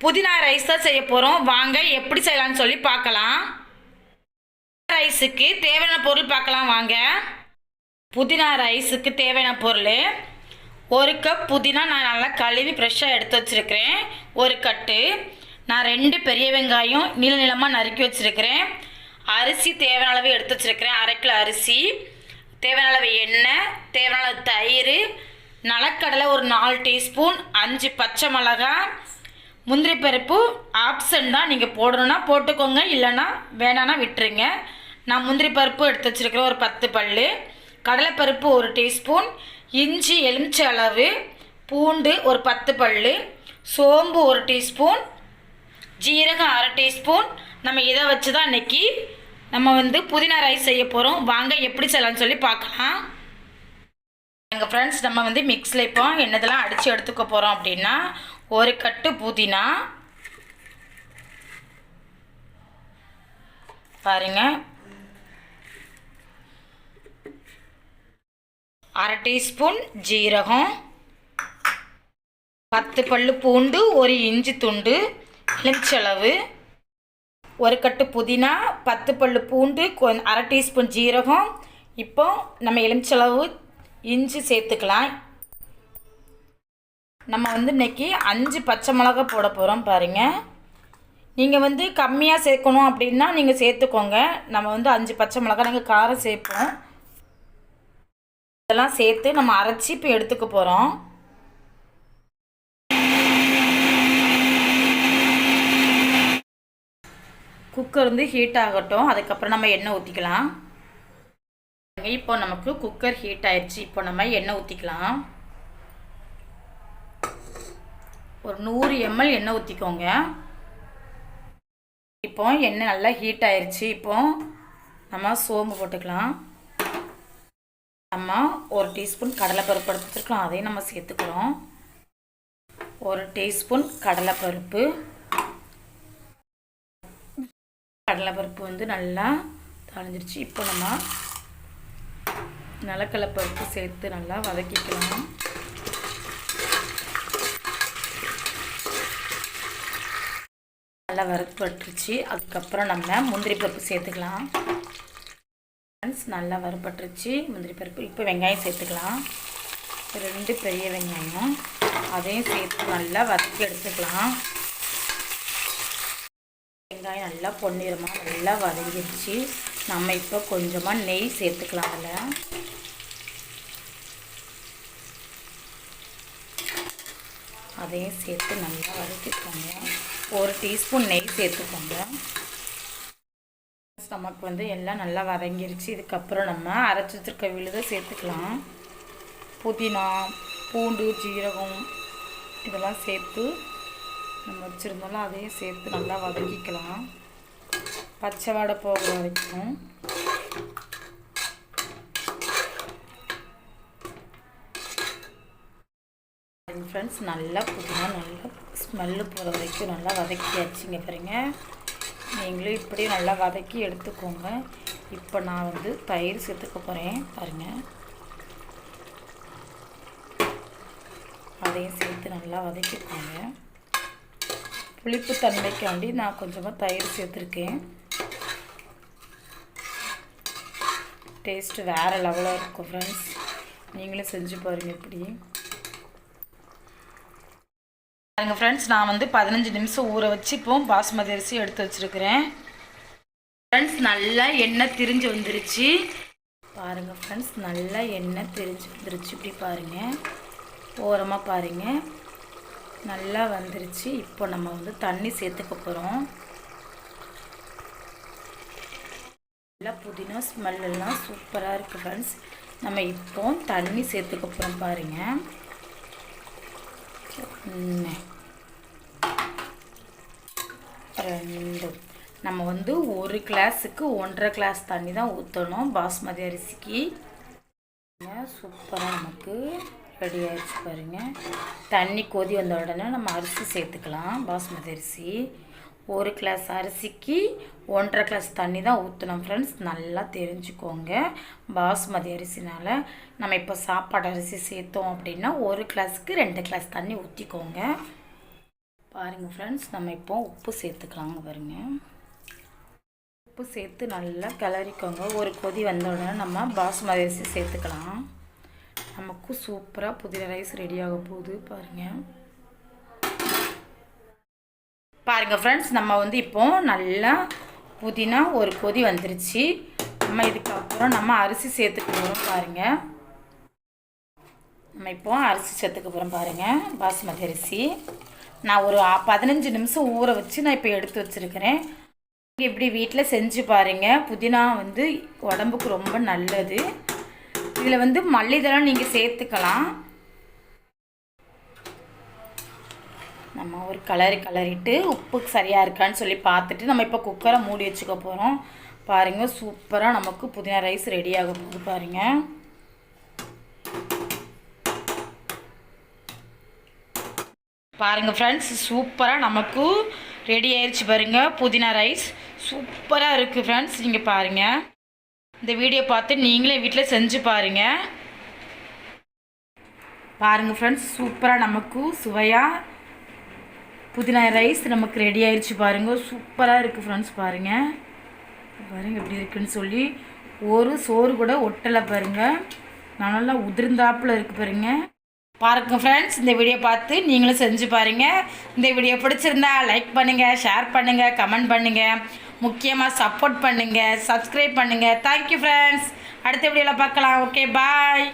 புதினா ரைஸ் தான் செய்ய போகிறோம் வாங்க எப்படி செய்யலாம்னு சொல்லி பார்க்கலாம். ரைஸுக்கு தேவையான பொருள் பார்க்கலாம் வாங்க. புதினா ரைஸுக்கு தேவையான பொருள். ஒரு கப் புதினா நான் நல்லா கழுவி ஃப்ரெஷ்ஷாக எடுத்து வச்சுருக்கிறேன். ஒரு கட்டு நான் ரெண்டு பெரிய வெங்காயம் நீள நீளமாக நறுக்கி வச்சுருக்கிறேன். அரிசி தேவையான அளவு எடுத்து வச்சுருக்கிறேன். அரை கிலோ அரிசி. தேவையான அளவு எண்ணெய். தேவையான அளவு தயிர். நிலக்கடலை ஒரு நாலு டீஸ்பூன். அஞ்சு பச்சை மிளகாய். முந்திரி பருப்பு ஆப்ஷன் தான் நீங்கள் போடணுன்னா போட்டுக்கோங்க இல்லைன்னா வேணான்னா விட்டுருங்க. நான் முந்திரி பருப்பு எடுத்து வச்சுருக்கிறேன் ஒரு பத்து பல் கடலைப்பருப்பு ஒரு டீஸ்பூன் இஞ்சி எலுமிச்சை அளவு பூண்டு ஒரு பத்து பல் சோம்பு ஒரு டீஸ்பூன் ஜீரகம் அரை டீஸ்பூன். நம்ம இதை வச்சு தான் இன்றைக்கி நம்ம வந்து புதினா ரைஸ் செய்ய போகிறோம் வாங்க எப்படி செய்யலாம்னு சொல்லி பார்க்கலாம். எங்கள் ஃப்ரெண்ட்ஸ் நம்ம வந்து மிக்ஸில் இப்போ என்னதெல்லாம் அடித்து எடுத்துக்க போகிறோம் அப்படின்னா ஒரு கட்டு புதினா. பாருங்க. அரை டீஸ்பூன் ஜீரகம். பத்து பல்லு பூண்டு ஒரு இஞ்சி துண்டு எலுமிச்சளவு ஒரு கட்டு புதினா பத்து பல்லு பூண்டு அரை டீஸ்பூன் ஜீரகம். இப்போ நம்ம எலுமிச்சளவு இஞ்சி சேர்த்துக்கலாம். நம்ம வந்து இன்னைக்கு அஞ்சு பச்சை மிளகா போட போகிறோம் பாருங்கள் நீங்கள் வந்து கம்மியாக சேர்க்கணும் அப்படின்னா நீங்கள் சேர்த்துக்கோங்க. நம்ம வந்து அஞ்சு பச்சை மிளகா நாங்கள் காரம் சேர்ப்போம். இதெல்லாம் சேர்த்து நம்ம அரைச்சி இப்போ எடுத்துக்க போகிறோம் குக்கர் வந்து ஹீட் ஆகட்டும். அதுக்கப்புறம் நம்ம எண்ணெய் ஊற்றிக்கலாம் இப்போ நமக்கு குக்கர் ஹீட் ஆயிடுச்சு. இப்போ நம்ம எண்ணெய் ஊற்றிக்கலாம் ஒரு நூறு எம்எல் எண்ணெய் ஊற்றிக்கோங்க இப்போ எண்ணெய் நல்லா ஹீட் ஆயிடுச்சு இப்போ நம்ம சோம்பு போட்டுக்கலாம். நம்ம ஒரு டீஸ்பூன் கடலைப்பருப்பு எடுத்து அதையும் நம்ம சேர்த்துக்கிறோம். ஒரு டீஸ்பூன் கடலைப்பருப்பு. கடலைப்பருப்பு வந்து நல்லா தளைஞ்சிருச்சு. இப்போ நம்ம நிலக்கடலைப்பருப்பு சேர்த்து நல்லா வதக்கிக்கலாம். நல்லா வறுப்பட்டுருச்சு அதுக்கப்புறம் நம்ம முந்திரி பருப்பு சேர்த்துக்கலாம். ஃப்ரெண்ட்ஸ் நல்லா வறுப்பட்டுருச்சு முந்திரி பருப்பு இப்போ வெங்காயம் சேர்த்துக்கலாம். ரெண்டு பெரிய வெங்காயம். அதையும் சேர்த்து நல்லா வதக்கி எடுத்துக்கலாம். வெங்காயம் நல்லா பொன்னிறமாக நல்லா வதங்கிடுச்சு. நம்ம இப்போ கொஞ்சமாக நெய் சேர்த்துக்கலாம் அதில். அதையும் சேர்த்து நல்லா வதக்கிக்கோங்க. ஒரு டீஸ்பூன் நெய் சேர்த்துக்கோங்க. ஸ்டமக் வந்து எல்லாம் நல்லா வதங்கிருச்சு. இதுக்கப்புறம் நம்ம அரைச்சி வச்சுருக்க விழுதை சேர்த்துக்கலாம். புதினா பூண்டு ஜீரகம் இதெல்லாம் சேர்த்து நம்ம வச்சுருந்தோம்ல அதையும் சேர்த்து நல்லா வதக்கிக்கலாம். பச்சை வாடை போகிற வரைக்கும். ஃப்ரெண்ட்ஸ் நல்லா புதினா நல்லா ஸ்மெல்லு போகிற வரைக்கும் நல்லா வதக்கியாச்சுங்க பாருங்க. நீங்களும் இப்படி நல்லா வதக்கி எடுத்துக்கோங்க. இப்போ நான் வந்து தயிர் சேர்த்துக்க போகிறேன் பாருங்கள் அதையும் சேர்த்து நல்லா வதக்கிக்கோங்க. புளிப்பு தன்மைக்காண்டி நான் கொஞ்சமாக தயிர் சேர்த்துருக்கேன். டேஸ்ட்டு வேறு லெவலாக இருக்கும் ஃப்ரெண்ட்ஸ் நீங்களும் செஞ்சு பாருங்கள் இப்படி. பாருங்க ஃப்ரெண்ட்ஸ் நான் வந்து பதினஞ்சு நிமிஷம் ஊற வச்சு இப்போ பாஸ்மதி அரிசி எடுத்து வச்சுருக்கிறேன். ஃப்ரெண்ட்ஸ் நல்லா எண்ணெய் திரிஞ்சு வந்துருச்சு. பாருங்கள் ஃப்ரெண்ட்ஸ் நல்லா எண்ணெய் திரிஞ்சு வந்துருச்சு. இப்படி பாருங்கள் ஓரமாக பாருங்கள் நல்லா வந்துருச்சு. இப்போ நம்ம வந்து தண்ணி சேர்த்துக்க போகிறோம் நல்லா புதினா ஸ்மெல்லாம் சூப்பராக இருக்குது ஃப்ரெண்ட்ஸ் நம்ம இப்போ தண்ணி சேர்த்துக்க போகிறோம் பாருங்கள் ஒன்று ரெண்டு நம்ம வந்து ஒரு கிளாஸுக்கு ஒன்றரை கிளாஸ் தண்ணி தான் ஊற்றணும் பாஸ்மதி அரிசிக்கு. சூப்பராக நமக்கு ரெடி ஆகிடுச்சு பாருங்க. தண்ணி கொதி வந்த உடனே நம்ம அரிசி சேர்த்துக்கலாம் பாஸ்மதி அரிசி. ஒரு கிளாஸ் அரிசிக்கு ஒன்றரை கிளாஸ் தண்ணி தான் ஊற்றணும் ஃப்ரெண்ட்ஸ் நல்லா தெரிஞ்சுக்கோங்க. பாஸ்மதி அரிசினால் நம்ம இப்போ சாப்பாடு அரிசி சேர்த்தோம் அப்படின்னா ஒரு கிளாஸுக்கு ரெண்டு கிளாஸ் தண்ணி ஊற்றிக்கோங்க பாருங்கள் ஃப்ரெண்ட்ஸ் நம்ம இப்போ உப்பு சேர்த்துக்கலாங்க பாருங்க. உப்பு சேர்த்து நல்லா கிளறிக்கோங்க. ஒரு கொதி வந்த உடனே நம்ம பாஸ்மதி அரிசி சேர்த்துக்கலாம். நமக்கு சூப்பராக புதிய ரைஸ் ரெடியாக போகுது பாருங்கள் பாருங்கள் ஃப்ரெண்ட்ஸ் நம்ம வந்து இப்போது நல்லா புதினா ஒரு கொதி வந்துருச்சு. நம்ம இதுக்கப்புறம் நம்ம அரிசி சேர்த்துக்க போகிறோம் பாருங்கள் நம்ம இப்போ அரிசி சேர்த்துக்க போகிறோம் பாருங்கள் பாசுமதி அரிசி. நான் ஒரு பதினஞ்சு நிமிஷம் ஊற வச்சு நான் இப்போ எடுத்து வச்சுருக்கிறேன். நீங்கள் இப்படி வீட்டில் செஞ்சு பாருங்கள் புதினா வந்து உடம்புக்கு ரொம்ப நல்லது. இதில் வந்து மல்லிதெல்லாம் நீங்கள் சேர்த்துக்கலாம். நம்ம ஒரு கலரி கலரிட்டு உப்பு சரியாக இருக்கான்னு சொல்லி பார்த்துட்டு நம்ம இப்போ குக்கரை மூடி வச்சுக்க போகிறோம் பாருங்கள் சூப்பராக நமக்கு புதினா ரைஸ் ரெடி ஆகும் போது பாருங்கள் பாருங்கள் ஃப்ரெண்ட்ஸ் சூப்பராக நமக்கு ரெடி ஆயிடுச்சு பாருங்கள் புதினா ரைஸ் சூப்பராக இருக்குது ஃப்ரெண்ட்ஸ் நீங்கள் பாருங்கள் இந்த வீடியோ பார்த்து நீங்களே வீட்டில் செஞ்சு பாருங்கள் பாருங்கள் ஃப்ரெண்ட்ஸ் சூப்பராக நமக்கு சுவையாக புதினா ரைஸ் நமக்கு ரெடி ஆயிடுச்சு பாருங்கள் சூப்பராக இருக்குது ஃப்ரெண்ட்ஸ் பாருங்கள் பாருங்கள் எப்படி இருக்குன்னு சொல்லி ஒரு சோறு கூட ஒட்டலை பாருங்கள் நல்லா உதிர்ந்தாப்புல இருக்குது பாருங்க. பாருங்க ஃப்ரெண்ட்ஸ் இந்த வீடியோ பார்த்து நீங்களும் செஞ்சு பாருங்கள் இந்த வீடியோ பிடிச்சிருந்தா லைக் பண்ணுங்கள் ஷேர் பண்ணுங்கள் கமெண்ட் பண்ணுங்கள் முக்கியமாக சப்போர்ட் பண்ணுங்கள் சப்ஸ்கிரைப் பண்ணுங்கள் தேங்க்யூ ஃப்ரெண்ட்ஸ் அடுத்த வீடியோவில் பார்க்கலாம். Okay bye